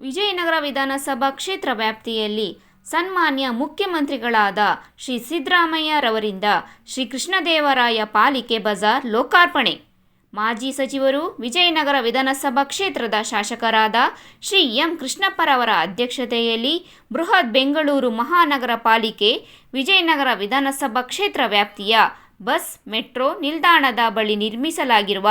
ವಿಜಯನಗರ ವಿಧಾನಸಭಾ ಕ್ಷೇತ್ರ ವ್ಯಾಪ್ತಿಯಲ್ಲಿ ಸನ್ಮಾನ್ಯ ಮುಖ್ಯಮಂತ್ರಿಗಳಾದ ಶ್ರೀ ಸಿದ್ದರಾಮಯ್ಯರವರಿಂದ ಶ್ರೀ ಕೃಷ್ಣದೇವರಾಯ ಪಾಲಿಕೆ ಬಜಾರ್ ಲೋಕಾರ್ಪಣೆ. ಮಾಜಿ ಸಚಿವರು ವಿಜಯನಗರ ವಿಧಾನಸಭಾ ಕ್ಷೇತ್ರದ ಶಾಸಕರಾದ ಶ್ರೀ ಎಂ ಕೃಷ್ಣಪ್ಪರವರ ಅಧ್ಯಕ್ಷತೆಯಲ್ಲಿ ಬೃಹತ್ ಬೆಂಗಳೂರು ಮಹಾನಗರ ಪಾಲಿಕೆ ವಿಜಯನಗರ ವಿಧಾನಸಭಾ ಕ್ಷೇತ್ರ ವ್ಯಾಪ್ತಿಯ ಬಸ್, ಮೆಟ್ರೋ ನಿಲ್ದಾಣದ ಬಳಿ ನಿರ್ಮಿಸಲಾಗಿರುವ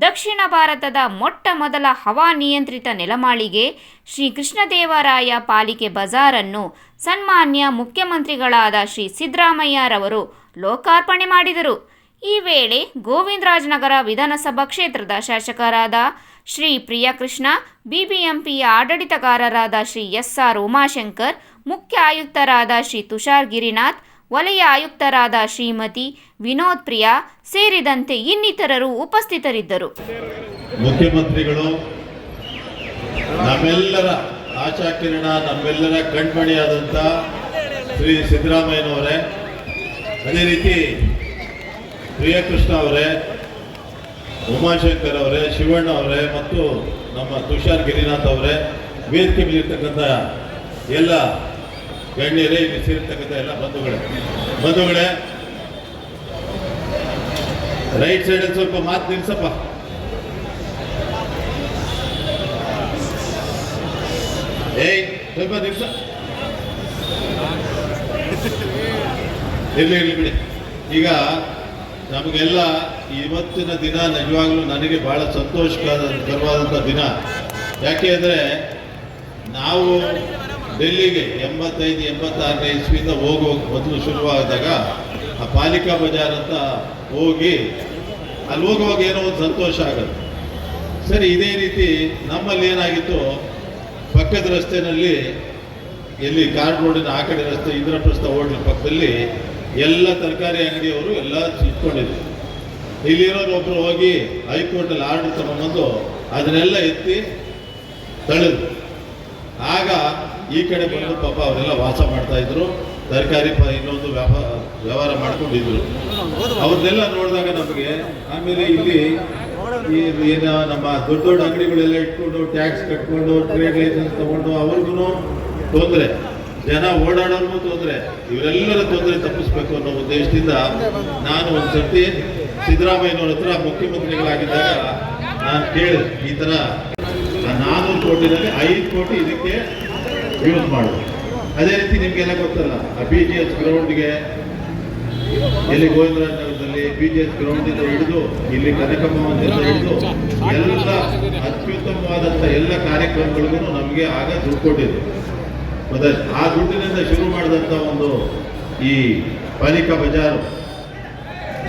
ದಕ್ಷಿಣ ಭಾರತದ ಮೊಟ್ಟ ಮೊದಲ ಹವಾನಿಯಂತ್ರಿತ ನೆಲಮಾಳಿಗೆ ಶ್ರೀ ಕೃಷ್ಣದೇವರಾಯ ಪಾಲಿಕೆ ಬಜಾರನ್ನು ಸನ್ಮಾನ್ಯ ಮುಖ್ಯಮಂತ್ರಿಗಳಾದ ಶ್ರೀ ಸಿದ್ದರಾಮಯ್ಯರವರು ಲೋಕಾರ್ಪಣೆ ಮಾಡಿದರು. ಈ ವೇಳೆ ಗೋವಿಂದರಾಜನಗರ ವಿಧಾನಸಭಾ ಕ್ಷೇತ್ರದ ಶಾಸಕರಾದ ಶ್ರೀ ಪ್ರಿಯಕೃಷ್ಣ, ಬಿಬಿಎಂಪಿಯ ಆಡಳಿತಗಾರರಾದ ಶ್ರೀ ಎಸ್ ಆರ್ ಉಮಾಶಂಕರ್, ಮುಖ್ಯ ಆಯುಕ್ತರಾದ ಶ್ರೀ ತುಷಾರ್ ಗಿರಿನಾಥ್ ವಲಯ ಆಯುಕ್ತರಾದ ಶ್ರೀಮತಿ ವಿನೋದ್ ಪ್ರಿಯಾ ಸೇರಿದಂತೆ ಇನ್ನಿತರರು ಉಪಸ್ಥಿತರಿದ್ದರು. ಮುಖ್ಯಮಂತ್ರಿಗಳು, ನಮ್ಮೆಲ್ಲರ ಆಶಾಕಿರಣ ನಮ್ಮೆಲ್ಲರ ಕಣ್ಮಣಿಯಾದಂಥ ಶ್ರೀ ಸಿದ್ದರಾಮಯ್ಯನವರೇ, ಅದೇ ರೀತಿ ಪ್ರಿಯಕೃಷ್ಣ ಅವರೇ, ಉಮಾಶಂಕರ್ ಅವರೇ, ಶಿವಣ್ಣ ಅವರೇ, ಮತ್ತು ನಮ್ಮ ತುಷಾರ್ ಗಿರಿನಾಥ್ ಅವರೇ, ವೇದಿಕೆ ಮೇಲಿರ್ತಕ್ಕಂಥ ಎಲ್ಲ ಗಣ್ಯರೇ ಇಲ್ಲಿ ಸೇರಿರ್ತಕ್ಕಂಥ ಎಲ್ಲ ಬಂಧುಗಳೇ. ಬಂಧುಗಳೇ ರೈಟ್ ಸೈಡಲ್ಲಿ ಸ್ವಲ್ಪ ಮಾತು ನಿಲ್ಸಪ್ಪ. ಏಯ್, ಸ್ವಲ್ಪ ನಿಲ್ಸ. ಇರ್ಲಿ ಇರ್ಲಿ ಬಿಡಿ. ಈಗ ನಮಗೆಲ್ಲ ಇವತ್ತಿನ ದಿನ ನಿಜವಾಗ್ಲೂ ನನಗೆ ಬಹಳ ಸಂತೋಷಕರವಾದಂಥ ದಿನ. ಯಾಕೆ ಅಂದರೆ ನಾವು ಡೆಲ್ಲಿಗೆ ಎಂಬತ್ತೈದು, ಎಂಬತ್ತಾರನೇ ಇಸ್ವಿಯಿಂದ ಹೋಗುವ ಮೊದಲು ಶುರುವಾದಾಗ ಆ ಪಾಲಿಕಾ ಬಜಾರ್ ಅಂತ ಹೋಗಿ ಅಲ್ಲಿ ಹೋಗುವಾಗ ಏನೋ ಒಂದು ಸಂತೋಷ ಆಗುತ್ತೆ. ಸರಿ, ಇದೇ ರೀತಿ ನಮ್ಮಲ್ಲಿ ಏನಾಗಿತ್ತು? ಪಕ್ಕದ ರಸ್ತೆಯಲ್ಲಿ ಎಲ್ಲಿ ಕಾರ್ಡ್ ರೋಡಿನ ಆ ಕಡೆ ರಸ್ತೆ ಇಂದ್ರಪ್ರಸ್ಥ ಹೋಟ್ಲ್ ಪಕ್ಕದಲ್ಲಿ ಎಲ್ಲ ತರಕಾರಿ ಅಂಗಡಿಯವರು ಎಲ್ಲ ಇಟ್ಕೊಂಡಿದ್ರು. ಇಲ್ಲಿರೋರು ಒಬ್ಬರು ಹೋಗಿ ಹೈಕೋರ್ಟಲ್ಲಿ ಆರ್ಡರ್ ತಗೊಂಡ್ಬಂದು ಅದನ್ನೆಲ್ಲ ಎತ್ತಿ ತಳೆದು ಆಗ ಈ ಕಡೆ ಬಂದು ಪಾಪ ಅವರೆಲ್ಲ ವಾಸ ಮಾಡ್ತಾ ಇದ್ರು. ತರಕಾರಿ ಇನ್ನೊಂದು ವ್ಯಾಪಾರ ವ್ಯವಹಾರ ಮಾಡ್ಕೊಂಡಿದ್ರು. ಅವ್ರನ್ನೆಲ್ಲ ನೋಡಿದಾಗ ನಮಗೆ ಆಮೇಲೆ ಇಲ್ಲಿ ಏನ ನಮ್ಮ ದೊಡ್ಡ ದೊಡ್ಡ ಅಂಗಡಿಗಳೆಲ್ಲ ಇಟ್ಕೊಂಡು ಟ್ಯಾಕ್ಸ್ ಕಟ್ಕೊಂಡು ಟ್ರೇಡ್ ಲೈಸೆನ್ಸ್ ತಗೊಂಡು ಅವ್ರಿಗೂ ತೊಂದರೆ. ಜನ ಓಡಾಡೋರ್ಗೂ ತೊಂದರೆ. ಇವರೆಲ್ಲರ ತೊಂದರೆ ತಪ್ಪಿಸ್ಬೇಕು ಅನ್ನೋ ಉದ್ದೇಶದಿಂದ ನಾನು ಒಂದ್ಸರ್ತಿ ಸಿದ್ದರಾಮಯ್ಯನವ್ರ ಹತ್ರ ಮುಖ್ಯಮಂತ್ರಿಗಳಾಗಿದ್ದಾಗ ನಾನು ಕೇಳಿದೆ, ಈ ಥರ ನಾನ್ನೂರು ಕೋಟಿನಲ್ಲಿ ಐದು ಕೋಟಿ ಇದಕ್ಕೆ ಯೂಸ್ ಮಾಡು ಅದೇ ರೀತಿ ನಿಮಗೆಲ್ಲ ಗೊತ್ತಲ್ಲ ಆ ಬಿ ಜಿ ಎಸ್ ಗ್ರೌಂಡ್ಗೆ ಎಲ್ಲಿ ಗೋವಿಂದರಾಜನಗರದಲ್ಲಿ ಬಿ ಜಿ ಎಸ್ ಗ್ರೌಂಡಿಂದ ಹಿಡಿದು ಇಲ್ಲಿ ಕನಕಭವನದಿಂದ ಹಿಡಿದು ಎಲ್ಲ ಅತ್ಯುತ್ತಮವಾದಂಥ ಎಲ್ಲ ಕಾರ್ಯಕ್ರಮಗಳಿಗೂ ನಮಗೆ ಆಗ ದುಡ್ಡು ಕೊಟ್ಟಿದೆ ಮತ್ತೆ ಆ ದುಡ್ಡಿನಿಂದ ಶುರು ಮಾಡಿದಂಥ ಒಂದು ಈ ಪಾಲಿಕಾ ಬಜಾರು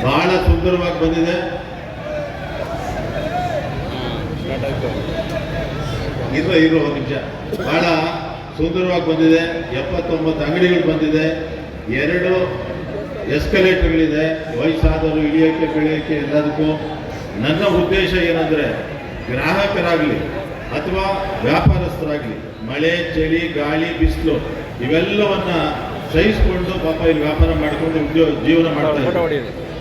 ಬಹಳ ಸುಂದರವಾಗಿ ಬಂದಿದೆ. ಇರೋ ಇರೋ ಒಂದು ನಿಮಿಷ. ಬಹಳ ಸುಂದರವಾಗಿ ಬಂದಿದೆ ಎಪ್ಪತ್ತೊಂಬತ್ತು ಅಂಗಡಿಗಳು ಬಂದಿದೆ ಎರಡು ಎಸ್ಕಲೇಟರ್ಗಳಿದೆ ವಯಸ್ಸಾದವರು ಇಳಿಯೋಕ್ಕೆ ಬೆಳೆಯೋಕ್ಕೆ ಎಲ್ಲದಕ್ಕೂ. ನನ್ನ ಉದ್ದೇಶ ಏನಂದರೆ ಗ್ರಾಹಕರಾಗಲಿ ಅಥವಾ ವ್ಯಾಪಾರಸ್ಥರಾಗಲಿ ಮಳೆ ಚಳಿ ಗಾಳಿ ಬಿಸಿಲು ಇವೆಲ್ಲವನ್ನ ಸಹಿಸಿಕೊಂಡು ಪಾಪ ಇಲ್ಲಿ ವ್ಯಾಪಾರ ಮಾಡಿಕೊಂಡು ಉದ್ಯೋಗ ಜೀವನ ಮಾಡ್ತಾ ಇದ್ದಾರೆ.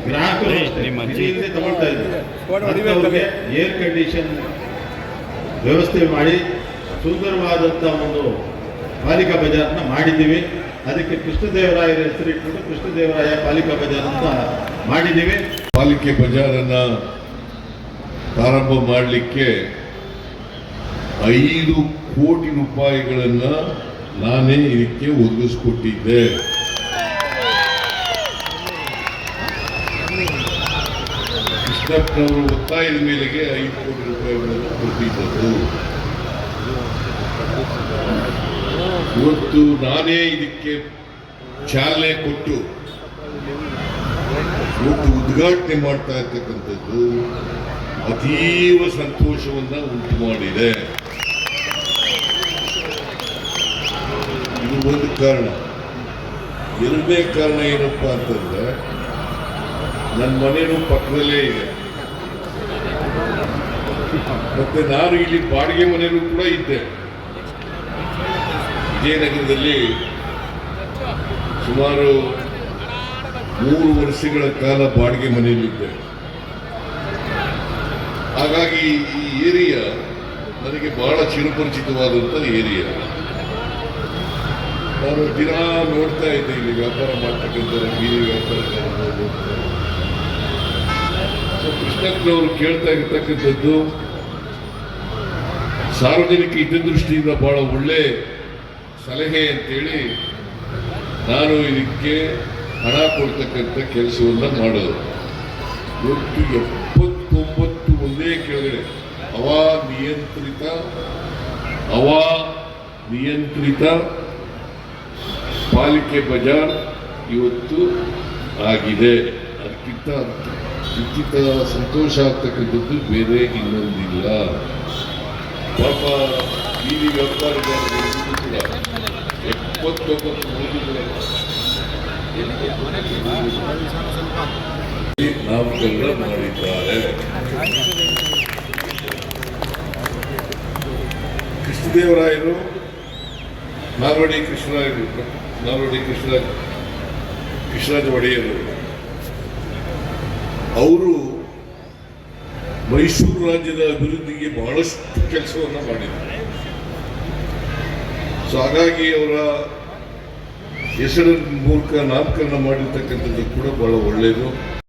ಗ್ರಾಹಕರು ಇಲ್ಲಿಂದ ತಗೊಳ್ತಾ ಇದ್ದಾರೆ. ಅವ್ರಿಗೆ ಏರ್ ಕಂಡೀಷನ್ ವ್ಯವಸ್ಥೆ ಮಾಡಿ ಸುಂದರವಾದಂಥ ಒಂದು ಪಾಲಿಕಾ ಬಜಾರ್ನ ಮಾಡಿದ್ದೀವಿ. ಅದಕ್ಕೆ ಕೃಷ್ಣದೇವರಾಯರ ಹೆಸರಿಟ್ಬಿಟ್ಟು ಕೃಷ್ಣದೇವರಾಯ ಪಾಲಿಕಾ ಬಜಾರ್ ಅಂತ ಮಾಡಿದ್ದೀವಿ. ಪಾಲಿಕೆ ಬಜಾರನ್ನ ಪ್ರಾರಂಭ ಮಾಡಲಿಕ್ಕೆ ಐದು ಕೋಟಿ ರೂಪಾಯಿಗಳನ್ನು ನಾನೇ ಇದಕ್ಕೆ ಒದಗಿಸ್ಕೊಟ್ಟಿದ್ದೆ. ಕೃಷ್ಣಪ್ಪನವರ ಒತ್ತಾಯದ ಮೇಲೆಗೆ ಐದು ಕೋಟಿ ರೂಪಾಯಿಗಳನ್ನು ಕೊಟ್ಟಿದ್ದದ್ದು. ಇವತ್ತು ನಾನೇ ಇದಕ್ಕೆ ಚಾಲನೆ ಕೊಟ್ಟು ಇವತ್ತು ಉದ್ಘಾಟನೆ ಮಾಡ್ತಾ ಇರ್ತಕ್ಕಂಥದ್ದು ಅತೀವ ಸಂತೋಷವನ್ನ ಉಂಟು ಮಾಡಿದೆ. ಇದು ಒಂದು ಕಾರಣ. ಎರಡನೇ ಕಾರಣ ಏನಪ್ಪ ಅಂತಂದ್ರೆ ನನ್ನ ಮನೇನು ಪಕ್ಕದಲ್ಲೇ ಇದೆ. ಮತ್ತೆ ನಾನು ಇಲ್ಲಿ ಬಾಡಿಗೆ ಮನೆಯಲ್ಲೂ ಕೂಡ ಇದ್ದೆ. ವಿಜಯನಗರದಲ್ಲಿ ಸುಮಾರು ಮೂರು ವರ್ಷಗಳ ಕಾಲ ಬಾಡಿಗೆ ಮನೆಯಲ್ಲಿದ್ದೆ. ಹಾಗಾಗಿ ಈ ಏರಿಯಾ ನನಗೆ ಬಹಳ ಚಿರಪರಿಚಿತವಾದಂಥ ಏರಿಯಾ. ನಾನು ದಿನ ನೋಡ್ತಾ ಇದ್ದೆ ಇಲ್ಲಿ ವ್ಯಾಪಾರ ಮಾಡ್ತಕ್ಕಂಥ ಬೀದಿ ವ್ಯಾಪಾರಗಾರರು ಸೊ ಕೃಷ್ಣಪ್ಪನವರು ಕೇಳ್ತಾ ಇರ್ತಕ್ಕಂಥದ್ದು, ಸಾರ್ವಜನಿಕ ಹಿತದೃಷ್ಟಿಯಿಂದ ಬಹಳ ಒಳ್ಳೆ ಸಲಹೆ ಅಂತೇಳಿ ನಾನು ಇದಕ್ಕೆ ಹಣ ಕೊಡ್ತಕ್ಕಂಥ ಕೆಲಸವನ್ನು ಮಾಡೋದು. ಒಟ್ಟು ಎಪ್ಪತ್ತೊಂಬತ್ತು ಒಂದೇ ಕೆಳಗಡೆ ಹವಾ ನಿಯಂತ್ರಿತ ಹವಾ ನಿಯಂತ್ರಿತ ಪಾಲಿಕೆ ಬಜಾರ್ ಇವತ್ತು ಆಗಿದೆ. ಅದಕ್ಕಿಂತ ಇದಕ್ಕಿಂತ ಸಂತೋಷ ಆಗ್ತಕ್ಕಂಥದ್ದು ಬೇರೆ ಇನ್ನೊಂದಿಲ್ಲ. ಪಾಪ ಬೀದಿ ವ್ಯಾಪಾರಗಾರರಿಗೂ ಮಾಡಿದ್ದಾರೆ ಕೃಷ್ಣದೇವರಾಯರು ನಾಲ್ವಡಿ ಕೃಷ್ಣರಾಯರು ನಾಲ್ವಡಿ ಕೃಷ್ಣರಾಜ ಕೃಷ್ಣರಾಜ ಒಡೆಯರು, ಅವರು ಮೈಸೂರು ರಾಜ್ಯದ ಅಭಿವೃದ್ಧಿಗೆ ಬಹಳಷ್ಟು ಕೆಲಸವನ್ನು ಮಾಡಿದ್ದಾರೆ ಸೊ ಹಾಗಾಗಿ ಅವರ ಹೆಸರಿನ ಮೂಲಕ ನಾಮಕರಣ ಮಾಡಿರ್ತಕ್ಕಂಥದ್ದು ಕೂಡ ಬಹಳ ಒಳ್ಳೆಯದು